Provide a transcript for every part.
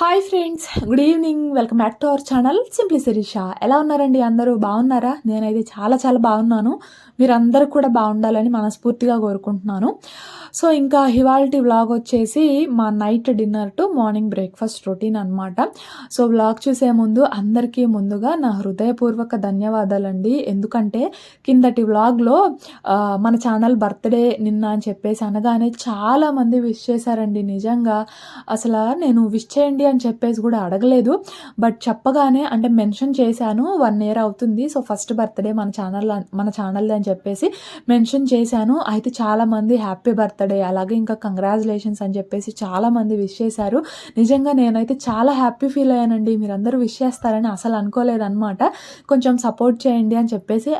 Hi friends good evening welcome back to our channel simply Sirisha ఎలా ఉన్నారండి? అందరూ బాగున్నారా? నేనైతే చాలా చాలా బాగున్నాను. మీరందరూ కూడా బాగుండాలని మనస్ఫూర్తిగా కోరుకుంటున్నాను. సో ఇంకా ఇవాల్టి వ్లాగ్ వచ్చేసి మా night dinner to morning breakfast routine అనమాట సో వ్లాగ్ చూసే ముందు అందరికీ ముందుగా నా హృదయపూర్వక ధన్యవాదాలండి. ఎందుకంటే కిందటి వ్లాగ్లో మన ఛానల్ బర్త్డే నిన్న అని చెప్పేసి అనగానే చాలామంది విష్ చేశారండి. నిజంగా అసలు నేను విష్ చేయండి అని చెప్పేసి కూడా అడగలేదు. బట్ చెప్పగానే అంటే మెన్షన్ చేశాను వన్ ఇయర్ అవుతుంది. సో ఫస్ట్ బర్త్డే మన ఛానల్ మన ఛానల్ అని చెప్పేసి మెన్షన్ చేశాను. అయితే చాలామంది హ్యాపీ బర్త్డే అలాగే ఇంకా కంగ్రాచులేషన్స్ అని చెప్పేసి చాలామంది విష్ చేశారు. నిజంగా నేనైతే చాలా హ్యాపీ ఫీల్ అయ్యానండి. మీరందరూ విష్ చేస్తారని అసలు అనుకోలేదన్నమాట. కొంచెం సపోర్ట్ చేయండి అని చెప్పేసి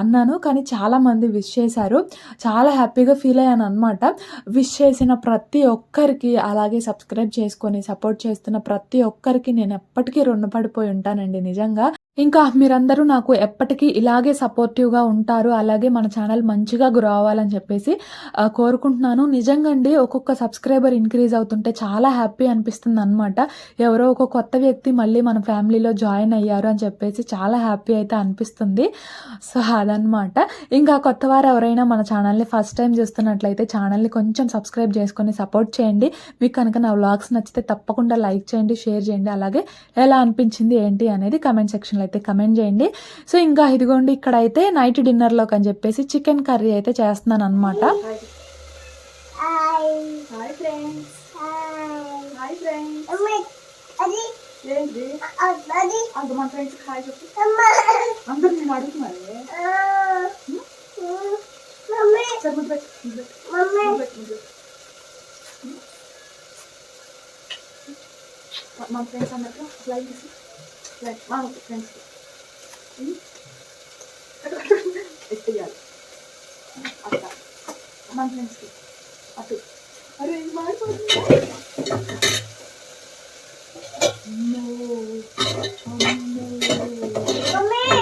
అన్నాను. కానీ చాలామంది విష్ చేశారు. చాలా హ్యాపీగా ఫీల్ అయ్యాను అనమాట విష్ చేసిన ప్రతి ఒక్కరికి అలాగే సబ్స్క్రైబ్ చేసుకొని సపోర్ట్ చేస్తున్న ప్రతి ఒక్కరికి నేను ఎప్పటికీ రుణపడిపోయి ఉంటానండి. నిజంగా ఇంకా మీరందరూ నాకు ఎప్పటికీ ఇలాగే సపోర్టివ్గా ఉంటారు అలాగే మన ఛానల్ మంచిగా గ్రో అవ్వాలని చెప్పేసి కోరుకుంటున్నాను. నిజంగా అండి ఒక్కొక్క సబ్స్క్రైబర్ ఇంక్రీజ్ అవుతుంటే చాలా హ్యాపీ అనిపిస్తుంది అనమాట ఎవరో ఒక కొత్త వ్యక్తి మళ్ళీ మన ఫ్యామిలీలో జాయిన్ అయ్యారు అని చెప్పేసి చాలా హ్యాపీ అయితే అనిపిస్తుంది. సో అదనమాట ఇంకా కొత్త వారు ఎవరైనా మన ఛానల్ని ఫస్ట్ టైం చూస్తున్నట్లయితే ఛానల్ని కొంచెం సబ్స్క్రైబ్ చేసుకొని సపోర్ట్ చేయండి. మీకు కనుక నా వ్లాగ్స్ నచ్చితే తప్పకుండా లైక్ చేయండి షేర్ చేయండి. అలాగే ఎలా అనిపించింది ఏంటి అనేది కమెంట్ సెక్షన్లో అయితే కమెంట్ చేయండి. సో ఇంకా ఇదిగోండి ఇక్కడ అయితే నైట్ డిన్నర్లోకి అని చెప్పేసి చికెన్ కర్రీ అయితే చేస్తున్నాను అనమాట నేను మా ఫ్రెండ్స్ అందరికీ లైక్ చేసి like one of the principles. Hmm? Especially. Asta. Mantenski. Atât. Arrange my No. No. Tommy!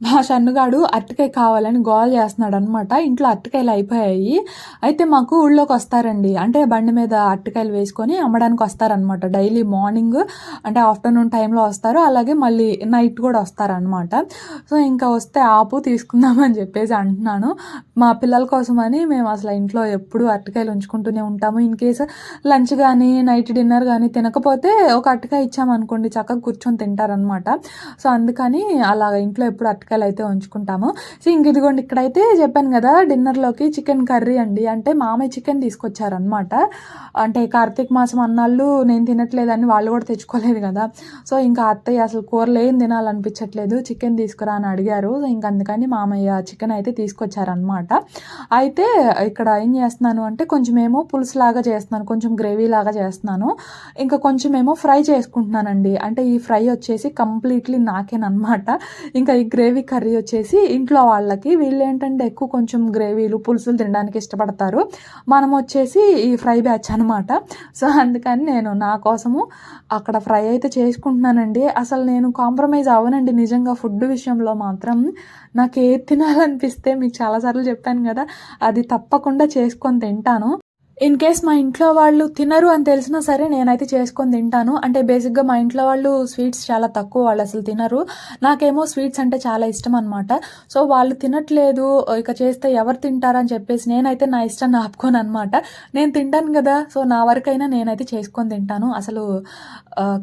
మా షన్నుగాడు అరటికాయ కావాలని గోల్ చేస్తున్నాడు అనమాట ఇంట్లో అరటికాయలు అయిపోయాయి. అయితే మాకు ఊళ్ళోకి వస్తారండి. అంటే బండి మీద అరటికాయలు వేసుకొని అమ్మడానికి వస్తారనమాట డైలీ మార్నింగ్ అంటే ఆఫ్టర్నూన్ టైంలో వస్తారు. అలాగే మళ్ళీ నైట్ కూడా వస్తారనమాట సో ఇంకా వస్తే ఆపు తీసుకుందామని చెప్పేసి అంటున్నాను. మా పిల్లల కోసమని మేము అసలు ఇంట్లో ఎప్పుడు అరటికాయలు ఉంచుకుంటూనే ఉంటాము. ఇన్ కేసు లంచ్ కానీ నైట్ డిన్నర్ కానీ తినకపోతే ఒక అరటికాయ ఇచ్చామనుకోండి చక్కగా కూర్చొని తింటారనమాట సో అందుకని అలాగ ఇంట్లో ఎప్పుడు అరటికాయలు అయితే ఉంచుకుంటాము. సో ఇంక ఇదిగోండి ఇక్కడైతే చెప్పాను కదా డిన్నర్లోకి చికెన్ కర్రీ అండి. అంటే మామయ్య చికెన్ తీసుకొచ్చారనమాట అంటే కార్తీక మాసం అన్నాళ్ళు నేను తినట్లేదని వాళ్ళు కూడా తెచ్చుకోలేదు కదా. సో ఇంకా అత్తయ్య అసలు కూరలు ఏం తినాలనిపించట్లేదు చికెన్ తీసుకురా అని అడిగారు. సో ఇంక అందుకని మామయ్య చికెన్ అయితే తీసుకొచ్చారనమాట అయితే ఇక్కడ ఏం చేస్తున్నాను అంటే కొంచెం ఏమో పులుసు లాగా చేస్తున్నాను కొంచెం గ్రేవీ లాగా చేస్తున్నాను. ఇంకా కొంచెం ఏమో ఫ్రై చేసుకుంటున్నానండి. అంటే ఈ ఫ్రై వచ్చేసి కంప్లీట్లీ నాకేనమాట ఇంకా ఈ గ్రేవీ కర్రీ వచ్చేసి ఇంట్లో వాళ్ళకి వీళ్ళు ఏంటంటే ఎక్కువ కొంచెం గ్రేవీలు పులుసులు తినడానికి ఇష్టపడతారు. మనం వచ్చేసి ఈ ఫ్రై బ్యాచ్ అనమాట సో అందుకని నేను నా కోసము అక్కడ ఫ్రై అయితే చేసుకుంటున్నానండి. అసలు నేను కాంప్రమైజ్ అవ్వనండి నిజంగా ఫుడ్ విషయంలో మాత్రం. నాకు ఏది తినాలనిపిస్తే మీకు చాలాసార్లు చెప్పాను కదా అది తప్పకుండా చేసుకొని తింటాను. ఇన్ కేస్ మా ఇంట్లో వాళ్ళు తినరు అని తెలిసినా సరే నేనైతే చేసుకొని తింటాను. అంటే బేసిక్గా మా ఇంట్లో వాళ్ళు స్వీట్స్ చాలా తక్కువ వాళ్ళు అసలు తినరు. నాకేమో స్వీట్స్ అంటే చాలా ఇష్టం అనమాట సో వాళ్ళు తినట్లేదు ఇక చేస్తే ఎవరు తింటారని చెప్పేసి నేనైతే నా ఇష్టాన్ని ఆపుకోను అనమాట నేను తింటాను కదా సో నా వరకైనా నేనైతే చేసుకొని తింటాను. అసలు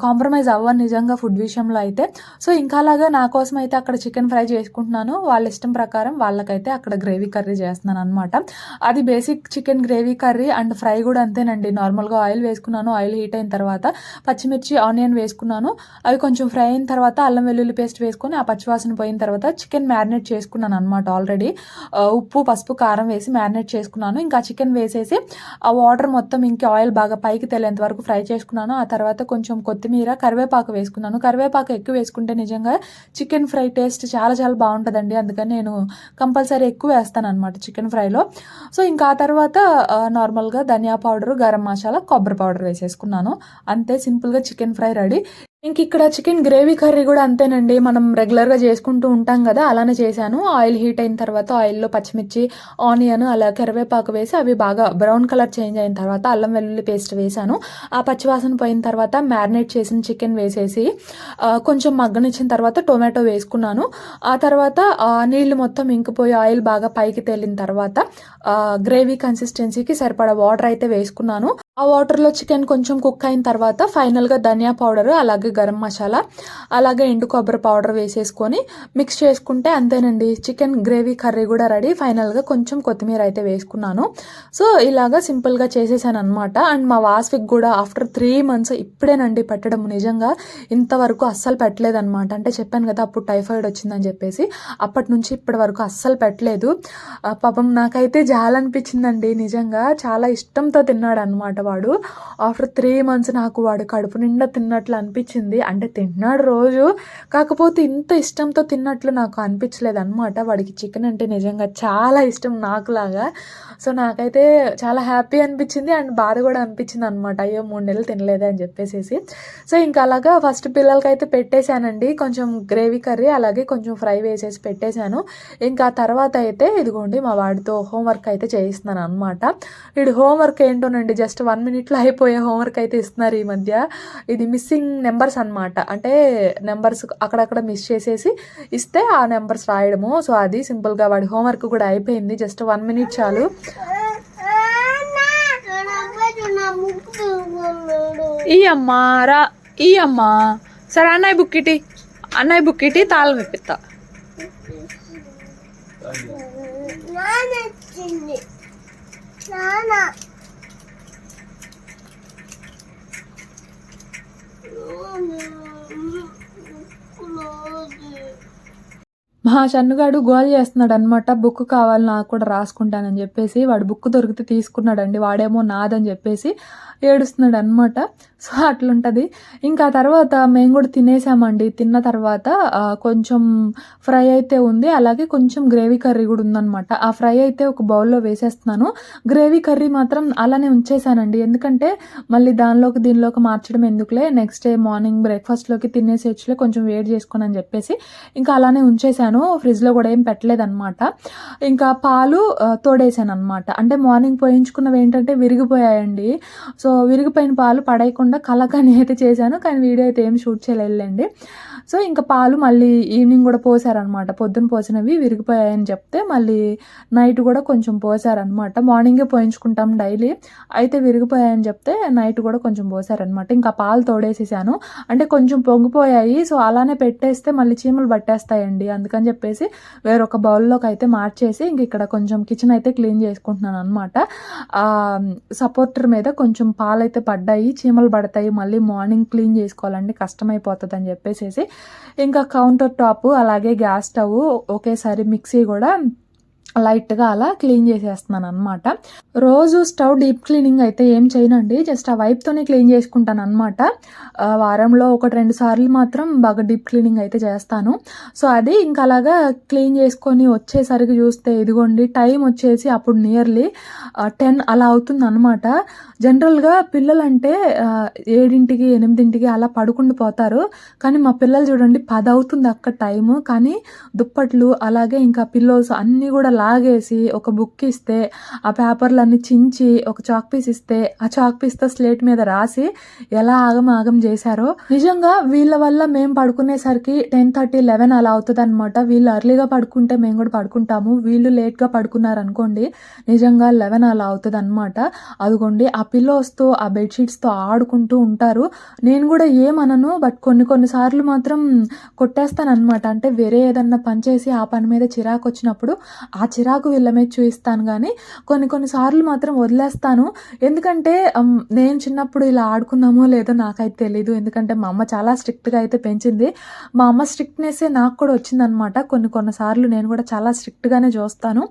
కాంప్రమైజ్ అవ్వను నిజంగా ఫుడ్ విషయంలో అయితే. సో ఇంకా అలాగా నా కోసం అయితే అక్కడ చికెన్ ఫ్రై చేసుకుంటున్నాను. వాళ్ళ ఇష్టం ప్రకారం వాళ్ళకైతే అక్కడ గ్రేవీ కర్రీ చేస్తున్నాను అనమాట అది basic chicken gravy curry and fry కూడా అంతేనండి. నార్మల్గా ఆయిల్ వేసుకున్నాను. ఆయిల్ హీట్ అయిన తర్వాత పచ్చిమిర్చి ఆనియన్ వేసుకున్నాను. అవి కొంచెం ఫ్రై అయిన తర్వాత అల్లం వెల్లుల్లి పేస్ట్ వేసుకొని ఆ పచ్చివాసన పోయిన తర్వాత చికెన్ మ్యారినేట్ చేసుకున్నాను అనమాట ఆల్రెడీ. ఉప్పు పసుపు కారం వేసి మ్యారినేట్ చేసుకున్నాను. ఇంకా చికెన్ వేసేసి ఆ వాటర్ మొత్తం ఇంకా ఆయిల్ బాగా పైకి తెలియంత వరకు ఫ్రై చేసుకున్నాను. ఆ తర్వాత కొంచెం కొత్తిమీర కరివేపాకు వేసుకున్నాను. కరివేపాకు ఎక్కువ వేసుకుంటే నిజంగా చికెన్ ఫ్రై టేస్ట్ చాలా చాలా బాగుంటుందండి. అందుకని నేను కంపల్సరీ ఎక్కువ వేస్తాను అనమాట చికెన్ ఫ్రైలో. సో ఇంకా ఆ తర్వాత నార్మల్ సింపుల్గా ధనియా పౌడర్ గరం మసాలా కొబ్బరి పౌడర్ వేసేసుకున్నాను. అంతే సింపుల్గా చికెన్ ఫ్రై రెడీ. ఇంక ఇక్కడ చికెన్ గ్రేవీ కర్రీ కూడా అంతేనండి. మనం రెగ్యులర్గా చేసుకుంటూ ఉంటాం కదా అలానే చేశాను. ఆయిల్ హీట్ అయిన తర్వాత ఆయిల్లో పచ్చిమిర్చి ఆనియన్ అలా కరివేపాకు వేసి అవి బాగా బ్రౌన్ కలర్ చేంజ్ అయిన తర్వాత అల్లం వెల్లుల్లి పేస్ట్ వేశాను. ఆ పచ్చివాసన పోయిన తర్వాత మ్యారినేట్ చేసిన చికెన్ వేసేసి కొంచెం మగ్గనిచ్చిన తర్వాత టొమాటో వేసుకున్నాను. ఆ తర్వాత నీళ్ళు మొత్తం ఇంకిపోయి ఆయిల్ బాగా పైకి తేలిన తర్వాత గ్రేవీ కన్సిస్టెన్సీకి సరిపడా వాటర్ అయితే వేసుకున్నాను. ఆ వాటర్లో చికెన్ కొంచెం కుక్ అయిన తర్వాత ఫైనల్గా ధనియా పౌడర్ అలాగే గరం మసాలా అలాగే ఎండు కొబ్బరి పౌడర్ వేసేసుకొని మిక్స్ చేసుకుంటే అంతేనండి. చికెన్ గ్రేవీ కర్రీ కూడా రెడీ ఫైనల్గా కొంచెం కొత్తిమీర అయితే వేసుకున్నాను. సో ఇలాగా సింపుల్గా చేసేసాను అనమాట అండ్ మా వాస్విక్ కూడా ఆఫ్టర్ త్రీ మంత్స్ ఇప్పుడేనండి పెట్టడం. నిజంగా ఇంతవరకు అస్సలు పెట్టలేదన్నమాట. అంటే చెప్పాను కదా అప్పుడు టైఫాయిడ్ వచ్చిందని చెప్పేసి. అప్పటి నుంచి ఇప్పటి వరకు అస్సలు పెట్టలేదు. ఆ, పాపం నాకైతే జాలనిపించిందండి నిజంగా చాలా ఇష్టంతో తిన్నాడు అనమాట వాడు. ఆఫ్టర్ త్రీ మంత్స్ నాకు వాడు కడుపు నిండా తిన్నట్లు అనిపించింది. అంటే తిన్నాడు రోజు. కాకపోతే ఇంత ఇష్టంతో తిన్నట్లు నాకు అనిపించలేదు అనమాట వాడికి చికెన్ అంటే నిజంగా చాలా ఇష్టం నాకులాగా. సో నాకైతే చాలా హ్యాపీ అనిపించింది. అండ్ బాధ కూడా అనిపించింది అనమాట అయ్యో మూడు నెలలు తినలేదే అని చెప్పేసేసి. సో ఇంకా అలాగా ఫస్ట్ పిల్లలకైతే పెట్టేశానండి. కొంచెం గ్రేవీ కర్రీ అలాగే కొంచెం ఫ్రై వేసేసి పెట్టేశాను. ఇంకా తర్వాత అయితే ఇదిగోండి మా వాడితో హోంవర్క్ అయితే చేయిస్తున్నాను అనమాట వీడు హోంవర్క్ ఏంటోనండి జస్ట్ వన్ మినిట్లో అయిపోయే హోంవర్క్ అయితే ఇస్తున్నారు ఈ మధ్య. ఇది మిస్సింగ్ నెంబర్స్ అనమాట అంటే నెంబర్స్ అక్కడక్కడ మిస్ చేసేసి ఇస్తే ఆ నెంబర్స్ రాయడము. సో అది సింపుల్గా వాడి హోంవర్క్ కూడా అయిపోయింది. జస్ట్ వన్ మినిట్ చాలు. ఈ అమ్మా రా. ఈ అమ్మా. సరే అన్నయ్య బుక్ ఇటీ. అన్నయ్య బుక్ ఇటీ తాళం ఇప్పిస్తా నానొచ్చింది నాన్న మా షన్నుగాడు గోల్ చేస్తున్నాడు అనమాట బుక్ కావాలి నాకు కూడా రాసుకుంటానని చెప్పేసి వాడు బుక్ దొరికితే తీసుకున్నాడండి వాడేమో నాదని చెప్పేసి ఏడుస్తున్నాడు అనమాట సో అట్లుంటుంది. ఇంకా తర్వాత మేము కూడా తినేసామండి. తిన్న తర్వాత కొంచెం ఫ్రై అయితే ఉంది అలాగే కొంచెం గ్రేవీ కర్రీ కూడా ఉందన్నమాట. ఆ ఫ్రై అయితే ఒక బౌల్లో వేసేస్తున్నాను. గ్రేవీ కర్రీ మాత్రం అలానే ఉంచేసానండి. ఎందుకంటే మళ్ళీ దానిలోకి దీనిలోకి మార్చడం ఎందుకులే నెక్స్ట్ డే మార్నింగ్ బ్రేక్ఫాస్ట్లోకి తినేసేయచ్చులే కొంచెం వేడి చేసుకొని అని చెప్పేసి ఇంకా అలానే ఉంచేసాను. ఫ్రిడ్జ్లో కూడా ఏం పెట్టలేదన్నమాట. ఇంకా పాలు తోడేసాను అనమాట అంటే మార్నింగ్ పోయించుకున్నవి ఏంటంటే విరిగిపోయాయండి. సో విరిగిపోయిన పాలు పడేయకుండా కలకని అయితే చేశాను. కానీ వీడియో అయితే ఏం షూట్ చేయలేదండి సో ఇంకా పాలు మళ్ళీ ఈవినింగ్ కూడా పోసారనమాట పొద్దున పోసినవి విరిగిపోయాయని చెప్తే మళ్ళీ నైట్ కూడా కొంచెం పోసారనమాట మార్నింగే పోయించుకుంటాం డైలీ. అయితే విరిగిపోయాయని చెప్తే నైట్ కూడా కొంచెం పోసారనమాట ఇంకా పాలు తోడేసేసాను. అంటే కొంచెం పొంగిపోయాయి. సో అలానే పెట్టేస్తే మళ్ళీ చీమలు పట్టేస్తాయండి. అందుకని చెప్పేసి వేరొక బౌల్లోకి అయితే మార్చేసి ఇంక ఇక్కడ కొంచెం కిచెన్ అయితే క్లీన్ చేసుకుంటున్నాను అనమాట సపోర్టర్ మీద కొంచెం పాలు అయితే పడ్డాయి చీమలు పడతాయి మళ్ళీ మార్నింగ్ క్లీన్ చేసుకోవాలండి కష్టమైపోతుంది అని చెప్పేసేసి. ఇంకా కౌంటర్ టాప్ అలాగే గ్యాస్ స్టవ్ ఒకేసారి మిక్సీ కూడా లైట్గా అలా క్లీన్ చేసేస్తున్నాను అనమాట రోజు స్టవ్ డీప్ క్లీనింగ్ అయితే ఏం చేయనండి జస్ట్ ఆ వైప్తోనే క్లీన్ చేసుకుంటాను అనమాట వారంలో ఒకటి రెండు సార్లు మాత్రం బాగా డీప్ క్లీనింగ్ అయితే చేస్తాను. సో అది ఇంకా అలాగా క్లీన్ చేసుకొని వచ్చేసరికి చూస్తే ఇదిగోండి టైం వచ్చేసి అప్పుడు నియర్లీ టెన్ అలా అవుతుంది అనమాట జనరల్గా పిల్లలంటే ఏడింటికి ఎనిమిదింటికి అలా పడుకుండి పోతారు. కానీ మా పిల్లలు చూడండి పది అవుతుంది అక్క టైము. కానీ దుప్పట్లు అలాగే ఇంకా పిల్లోస్ అన్నీ కూడా లాగేసి ఒక బుక్ ఇస్తే ఆ పేపర్లన్నీ చించి ఒక చాక్ పీస్ ఇస్తే ఆ చాక్ పీస్తో స్లేట్ మీద రాసి ఎలా ఆగం ఆగం చేశారో నిజంగా వీళ్ళ వల్ల మేము పడుకునేసరికి టెన్ థర్టీ లెవెన్ అలా అవుతుంది అనమాట వీళ్ళు అర్లీగా పడుకుంటే మేము కూడా పడుకుంటాము. వీళ్ళు లేట్గా పడుకున్నారు అనుకోండి నిజంగా లెవెన్ అలా అవుతుంది అనమాట అదిగోండి ఆ పిల్లోస్తో ఆ బెడ్షీట్స్తో ఆడుకుంటూ ఉంటారు. నేను కూడా ఏమనను బట్ కొన్ని కొన్నిసార్లు మాత్రం కొట్టేస్తాను అనమాట అంటే వేరే ఏదన్నా పని చేసి ఆ పని మీద చిరాకు వచ్చినప్పుడు ఆ చిరాకు వీళ్ళ మీద చూపిస్తాను కానీ కొన్ని కొన్ని సార్లు మాత్రం వదిలేస్తాను. ఎందుకంటే నేను చిన్నప్పుడు ఇలా ఆడుకున్నామో లేదో నాకైతే తెలీదు. ఎందుకంటే మా అమ్మ చాలా స్ట్రిక్ట్గా అయితే పెంచింది. మా అమ్మ స్ట్రిక్ట్నెస్సే నాకు కూడా వచ్చిందనమాట కొన్ని కొన్ని సార్లు నేను కూడా చాలా స్ట్రిక్ట్గానే చూస్తాను.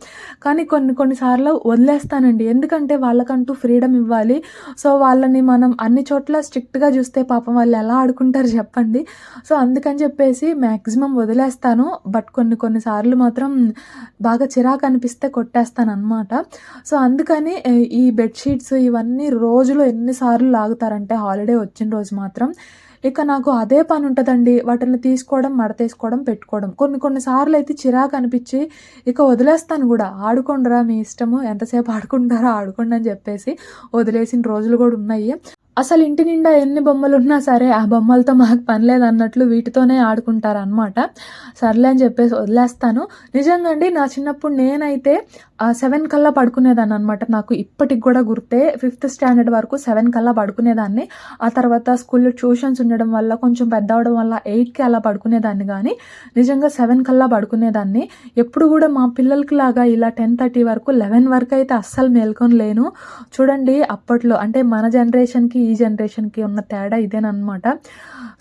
కానీ కొన్ని కొన్ని సార్లు వదిలేస్తానండి. ఎందుకంటే వాళ్ళకంటూ ఫ్రీడమ్ ఇవ్వాలి. సో వాళ్ళని మనం అన్ని చోట్ల స్ట్రిక్ట్గా చూస్తే పాపం వాళ్ళు ఎలా ఆడుకుంటారు చెప్పండి. సో అందుకని చెప్పేసి మ్యాక్సిమం వదిలేస్తాను. బట్ కొన్ని కొన్ని సార్లు మాత్రం బాగా చిరాకు ఎలా కొట్టేస్తాను కొట్టేస్తానమాట సో అందుకని ఈ బెడ్షీట్స్ ఇవన్నీ రోజులో ఎన్నిసార్లు లాగుతారంటే హాలిడే వచ్చిన రోజు మాత్రం. ఇక నాకు అదే పని ఉంటుందండి. వాటిని తీసుకోవడం మడతేసుకోవడం పెట్టుకోవడం. కొన్ని కొన్ని సార్లు అయితే చిరాకు అనిపించి ఇక వదిలేస్తాను కూడా. ఆడుకోండిరా మీ ఇష్టము. ఎంతసేపు ఆడుకుంటారో ఆడుకోండి అని చెప్పేసి వదిలేసిన రోజులు కూడా ఉన్నాయి. అసలు ఇంటి నిండా ఎన్ని బొమ్మలు ఉన్నా సరే ఆ బొమ్మలతో మాకు పని లేదు అన్నట్లు వీటితోనే ఆడుకుంటారనమాట సర్లే అని చెప్పేసి వదిలేస్తాను. నిజంగా అండి నా చిన్నప్పుడు నేనైతే సెవెన్ కల్లా పడుకునేదాన్ని అనమాట నాకు ఇప్పటికి కూడా గుర్తే ఫిఫ్త్ స్టాండర్డ్ వరకు సెవెన్ కల్లా పడుకునేదాన్ని. ఆ తర్వాత స్కూల్లో ట్యూషన్స్ ఉండడం వల్ల కొంచెం పెద్ద అవడం వల్ల ఎయిట్కి అలా పడుకునేదాన్ని కానీ నిజంగా సెవెన్ కల్లా పడుకునేదాన్ని. ఎప్పుడు కూడా మా పిల్లలకి లాగా ఇలా టెన్ థర్టీ వరకు లెవెన్ వరకు అయితే అస్సలు మేల్కొని లేను. చూడండి అప్పట్లో అంటే మన జనరేషన్కి ఈ జనరేషన్కి ఉన్న తేడా ఇదేనమాట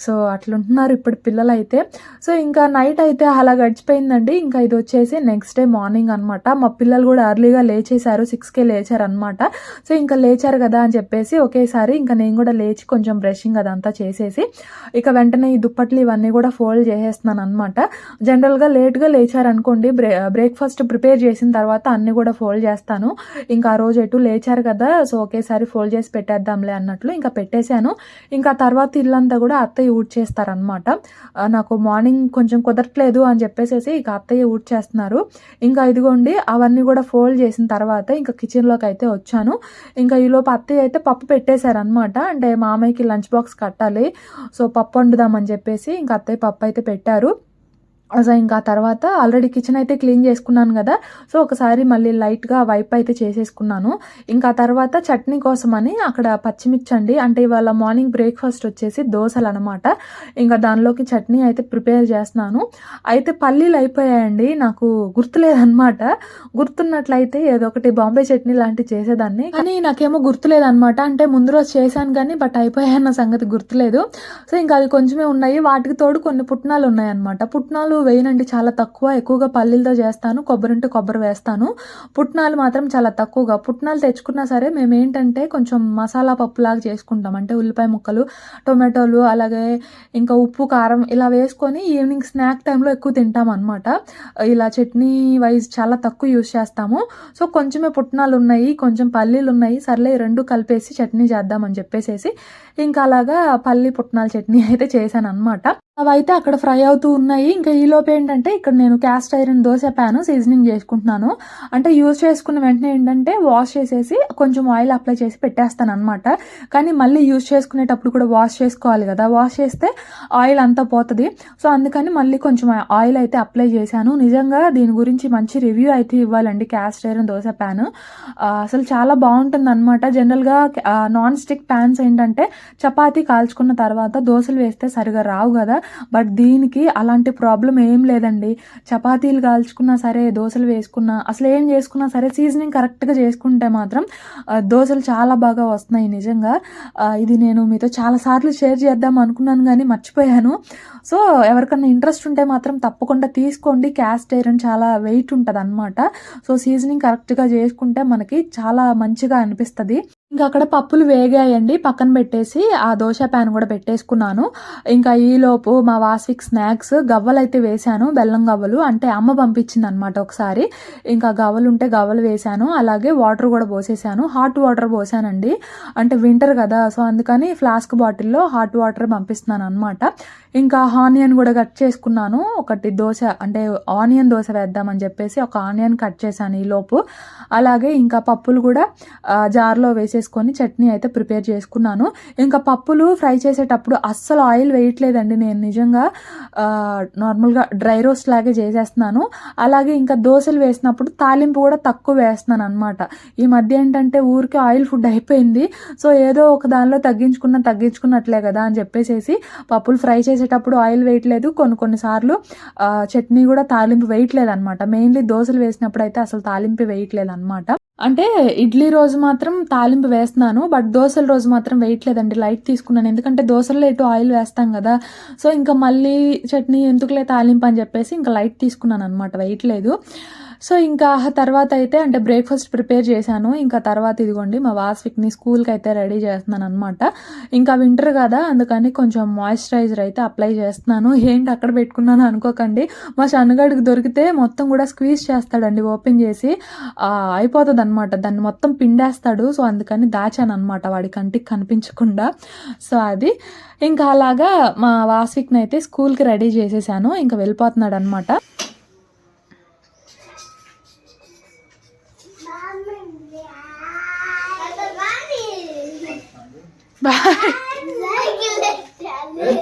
సో అట్లుంటున్నారు ఇప్పుడు పిల్లలు అయితే సో ఇంకా నైట్ అయితే అలా గడిచిపోయిందండి. ఇంకా ఇది వచ్చేసి నెక్స్ట్ డే మార్నింగ్ అనమాట మా పిల్లలు కూడా ఎర్లీగా లేచేశారు. సిక్స్కే లేచారు అనమాట సో ఇంకా లేచారు కదా అని చెప్పేసి ఒకేసారి ఇంకా నేను కూడా లేచి కొంచెం బ్రషింగ్ అదంతా చేసేసి ఇక వెంటనే ఈ దుప్పట్లు ఇవన్నీ కూడా ఫోల్డ్ చేసేస్తున్నాను అనమాట జనరల్గా లేట్గా లేచారనుకోండి బ్రే బ్రేక్ఫాస్ట్ ప్రిపేర్ చేసిన తర్వాత అన్నీ కూడా ఫోల్డ్ చేస్తాను. ఇంకా ఆ రోజు ఎటు లేచారు కదా సో ఒకేసారి ఫోల్డ్ చేసి పెట్టేద్దాంలే అన్నట్లు ఇంకా పెట్టేశాను. ఇంకా తర్వాత ఇల్లంతా కూడా అత్తయ్య ఊడ్చేస్తారనమాట నాకు మార్నింగ్ కొంచెం కుదరట్లేదు అని చెప్పేసి ఇక అత్తయ్య ఊడ్చేస్తున్నారు ఇంకా ఇదిగోండి అవన్నీ కూడా ఫోల్డ్ చేసిన తర్వాత ఇంకా కిచెన్లోకి అయితే వచ్చాను. ఇంకా ఈలోపు అత్తయ్య అయితే పప్పు పెట్టేశారనమాట అంటే మామయ్యకి లంచ్ బాక్స్ కట్టాలి సో పప్పు వండుదామని చెప్పేసి ఇంకా అత్తయ్య పప్పు అయితే పెట్టారు. సో ఇంకా తర్వాత ఆల్రెడీ కిచెన్ అయితే క్లీన్ చేసుకున్నాను కదా. సో ఒకసారి మళ్ళీ లైట్గా వైప్ అయితే చేసేసుకున్నాను. ఇంకా తర్వాత చట్నీ కోసమని అక్కడ పచ్చిమిర్చి అండి అంటే ఇవాళ మార్నింగ్ బ్రేక్ఫాస్ట్ వచ్చేసి దోశలు అనమాట ఇంకా దానిలోకి చట్నీ అయితే ప్రిపేర్ చేస్తున్నాను. అయితే పల్లీలు అయిపోయాయండి నాకు గుర్తులేదన్నమాట. గుర్తున్నట్లయితే ఏదో ఒకటి బాంబే చట్నీ లాంటివి చేసేదాన్ని. కానీ నాకేమో గుర్తులేదనమాట అంటే ముందు రోజు చేశాను కానీ బట్ అయిపోయాయన్న సంగతి గుర్తులేదు. సో ఇంకా అవి కొంచెమే ఉన్నాయి. వాటికి తోడు కొన్ని పుట్నాలు ఉన్నాయన్నమాట. పుట్నాలు వేయనండి చాలా తక్కువ ఎక్కువగా పల్లీలతో చేస్తాను కొబ్బరి ఉంటే కొబ్బరి వేస్తాను. పుట్నాలు మాత్రం చాలా తక్కువగా. పుట్నాలు తెచ్చుకున్నా సరే మేము ఏంటంటే కొంచెం మసాలా పప్పులాగా చేసుకుంటాం. అంటే ఉల్లిపాయ ముక్కలు టొమాటోలు అలాగే ఇంకా ఉప్పు కారం ఇలా వేసుకొని ఈవినింగ్ స్నాక్ టైంలో ఎక్కువ తింటాం అనమాట ఇలా చట్నీ వైజ్ చాలా తక్కువ యూజ్ చేస్తాము. సో కొంచెమే పుట్నాలు ఉన్నాయి కొంచెం పల్లీలు ఉన్నాయి సర్లే ఈ రెండు కలిపేసి చట్నీ చేద్దామని చెప్పేసేసి ఇంకా అలాగా పల్లి పుట్నాల చట్నీ అయితే చేశాను అనమాట అవైతే అక్కడ ఫ్రై అవుతూ ఉన్నాయి. ఇంకా ఈ లోపు ఏంటంటే ఇక్కడ నేను cast iron dosa pan seasoning చేసుకుంటున్నాను. అంటే యూజ్ చేసుకున్న వెంటనే ఏంటంటే వాష్ చేసేసి కొంచెం ఆయిల్ అప్లై చేసి పెట్టేస్తాను అనమాట కానీ మళ్ళీ యూజ్ చేసుకునేటప్పుడు కూడా వాష్ చేసుకోవాలి కదా. వాష్ చేస్తే ఆయిల్ అంతా పోతుంది. సో అందుకని మళ్ళీ కొంచెం ఆయిల్ అయితే అప్లై చేశాను. నిజంగా దీని గురించి మంచి రివ్యూ అయితే ఇవ్వాలండి క్యాస్ట్ ఐరన్ దోశ ప్యాన్ అసలు చాలా బాగుంటుంది అనమాట జనరల్గా నాన్ స్టిక్ ప్యాన్స్ ఏంటంటే చపాతీ కాల్చుకున్న తర్వాత దోశలు వేస్తే సరిగా రావు కదా. బట్ దీనికి అలాంటి ప్రాబ్లం ఏం లేదండి. చపాతీలు కాల్చుకున్నా సరే దోశలు వేసుకున్నా అసలు ఏం చేసుకున్నా సరే సీజనింగ్ కరెక్ట్గా చేసుకుంటే మాత్రం దోశలు చాలా బాగా వస్తున్నాయి నిజంగా. ఇది నేను మీతో చాలా సార్లు షేర్ చేద్దాం అనుకున్నాను కానీ మర్చిపోయాను. సో ఎవరికన్నా ఇంట్రెస్ట్ ఉంటే మాత్రం తప్పకుండా తీసుకోండి. క్యాస్ట్ ఐరన్ చాలా వెయిట్ ఉంటుంది అనమాట సో సీజనింగ్ కరెక్ట్గా చేసుకుంటే మనకి చాలా మంచిగా అనిపిస్తుంది. ఇంకా అక్కడ పప్పులు వేగాయండి. పక్కన పెట్టేసి ఆ దోశ ప్యాన్ కూడా పెట్టేసుకున్నాను. ఇంకా ఈలోపు మా వాస్విక్ స్నాక్స్ గవ్వలు అయితే వేశాను. బెల్లం గవ్వలు అంటే అమ్మ పంపించింది అనమాట ఒకసారి. ఇంకా గవ్వలు ఉంటే గవ్వలు వేశాను. అలాగే వాటర్ కూడా పోసేసాను హాట్ వాటర్ పోసానండి. అంటే వింటర్ కదా సో అందుకని ఫ్లాస్క్ బాటిల్లో హాట్ వాటర్ పంపిస్తున్నాను అనమాట ఇంకా ఆనియన్ కూడా కట్ చేసుకున్నాను. ఒకటి దోశ అంటే ఆనియన్ దోశ వేద్దామని చెప్పేసి ఒక ఆనియన్ కట్ చేశాను ఈ లోపు. అలాగే ఇంకా పప్పులు కూడా జార్లో వేసేసి వేసేసుకొని చట్నీ అయితే ప్రిపేర్ చేసుకున్నాను. ఇంకా పప్పులు ఫ్రై చేసేటప్పుడు అస్సలు ఆయిల్ వేయట్లేదండి. నేను నిజంగా నార్మల్గా డ్రై రోస్ట్ లాగే చేసేస్తున్నాను. అలాగే ఇంకా దోశలు వేసినప్పుడు తాలింపు కూడా తక్కువ వేస్తున్నాను అనమాట ఈ మధ్య ఏంటంటే ఊరికి ఆయిల్ ఫుడ్ అయిపోయింది. సో ఏదో ఒక దానిలో తగ్గించుకున్న తగ్గించుకున్నట్లే కదా అని చెప్పేసేసి పప్పులు ఫ్రై చేసేటప్పుడు ఆయిల్ వేయట్లేదు. కొన్ని కొన్నిసార్లు చట్నీ కూడా తాలింపు వేయట్లేదు అనమాట మెయిన్లీ దోశలు వేసినప్పుడు అయితే అసలు తాలింపు వేయట్లేదు అనమాట అంటే ఇడ్లీ రోజు మాత్రం తాలింపు వేస్తున్నాను బట్ దోశల రోజు మాత్రం వేయట్లేదండి లైట్ తీసుకున్నాను. ఎందుకంటే దోశల్లో ఎటు ఆయిల్ వేస్తాం కదా. సో ఇంకా మళ్ళీ చట్నీ ఎందుకులే తాలింపు అని చెప్పేసి ఇంకా లైట్ తీసుకున్నాను అనమాట వేయట్లేదు. సో ఇంకా తర్వాత అయితే అంటే బ్రేక్ఫాస్ట్ ప్రిపేర్ చేశాను. ఇంకా తర్వాత ఇదిగోండి మా వాస్విక్ని స్కూల్కి అయితే రెడీ చేస్తున్నాను అనమాట ఇంకా వింటర్ కదా అందుకని కొంచెం మాయిశ్చరైజర్ అయితే అప్లై చేస్తున్నాను. ఏంటి అక్కడ పెట్టుకున్నాను అనుకోకండి. మా సన్నగాడికి దొరికితే మొత్తం కూడా స్క్వీజ్ చేస్తాడండి ఓపెన్ చేసి. అయిపోతుంది అనమాట దాన్ని మొత్తం పిండేస్తాడు. సో అందుకని దాచాను అనమాట వాడి కంటికి కనిపించకుండా. సో అది. ఇంకా అలాగా మా వాస్విక్ని అయితే స్కూల్కి రెడీ చేసేసాను. ఇంకా వెళ్ళిపోతున్నాడు అనమాట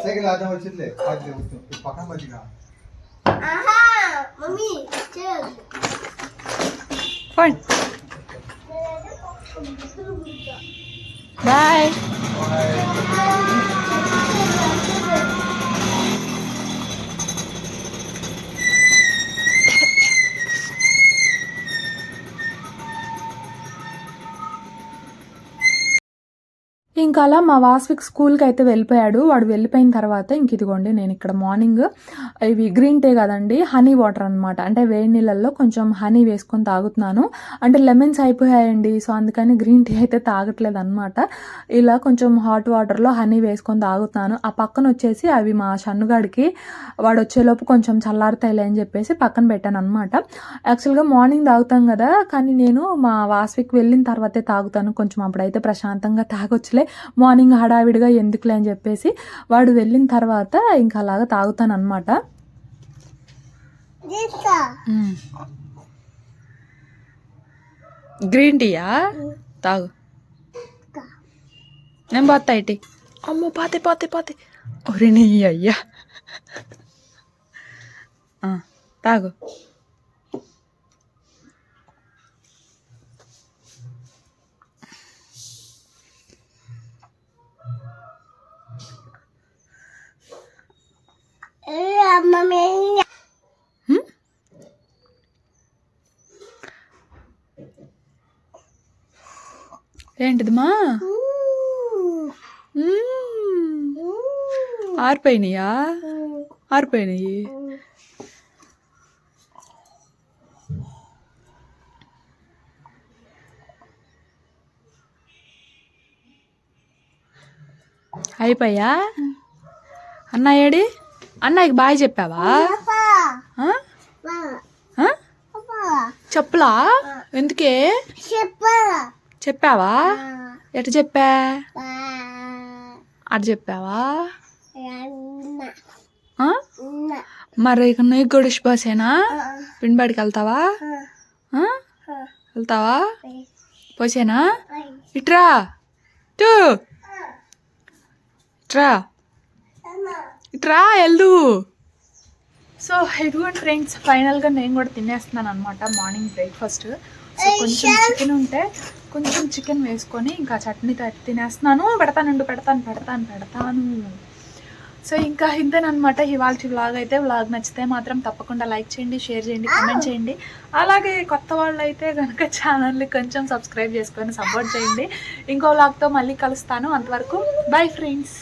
సైకిల్ ఆడడం వచ్చిందిలే అది పక్కన మంచిగా మమ్మీ చూడు ఫైన్ బాయ్ ఇంకా అలా మా వాస్విక్ స్కూల్కి అయితే వెళ్ళిపోయాడు. వాడు వెళ్ళిపోయిన తర్వాత ఇంక ఇదిగోండి నేను ఇక్కడ మార్నింగ్ ఇవి గ్రీన్ టీ కదండి హనీ వాటర్ అనమాట అంటే వేడి నీళ్ళల్లో కొంచెం హనీ వేసుకొని తాగుతున్నాను. అంటే లెమన్స్ అయిపోయాయండి సో అందుకని గ్రీన్ టీ అయితే తాగట్లేదు అనమాట ఇలా కొంచెం హాట్ వాటర్లో హనీ వేసుకొని తాగుతున్నాను. ఆ పక్కన వచ్చేసి అవి మా షన్నుగాడికి వాడు వచ్చేలోపు కొంచెం చల్లారుతాయిలే అని చెప్పేసి పక్కన పెట్టాను అనమాట యాక్చువల్గా మార్నింగ్ తాగుతాం కదా కానీ నేను మా వాస్విక్ వెళ్ళిన తర్వాతే తాగుతాను. కొంచెం అప్పుడైతే ప్రశాంతంగా తాగొచ్చులే. మార్నింగ్ హడావిడిగా ఎందుకులే అని చెప్పేసి వాడు వెళ్ళిన తర్వాత ఇంకా అలాగా తాగుతాను అనమాట తీసుకో గ్రీన్ టీయా? తాగు. నేను పోతా ఇటీ. అమ్మో పాతే పాతే పాతే. ఒరే నీ అయ్యా. ఆ, తాగు. ఏంటిదిమా. ఆరిపోయినాయా? ఆరిపోయినాయి. అయిపోయా? అన్నయ్యడి అన్నయ్యకి బాయ్ చెప్పావా? చెప్పులా? ఎందుకే? చెప్పా చెప్పావా? ఎట చెప్పా? అటు చెప్పావా? మరి ఇక నీకు కూడా బస్సేనా పిండిబాడికి వెళ్తావా? వెళ్తావా? పోసేనా? ఇట్రా. టూ ఇట్రా. ఇట్రా వెళ్దు సో ఇదిగోండి ఫ్రెండ్స్ ఫైనల్గా నేను కూడా తినేస్తున్నాను అనమాట మార్నింగ్ బ్రేక్ఫాస్ట్. సో కొంచెం చికెన్ ఉంటే కొంచెం చికెన్ వేసుకొని ఇంకా చట్నీతో తినేస్తున్నాను. పెడతానండు పెడతాను పెడతాను పెడతాను. సో ఇంకా ఇంతేనమాట ఇవాళ వ్లాగ్ అయితే వ్లాగ్ నచ్చితే మాత్రం తప్పకుండా లైక్ చేయండి షేర్ చేయండి కామెంట్ చేయండి. అలాగే కొత్త వాళ్ళు అయితే కనుక ఛానల్ని కొంచెం సబ్స్క్రైబ్ చేసుకొని సపోర్ట్ చేయండి. ఇంకో వ్లాగ్తో మళ్ళీ కలుస్తాను. అంతవరకు బై ఫ్రెండ్స్.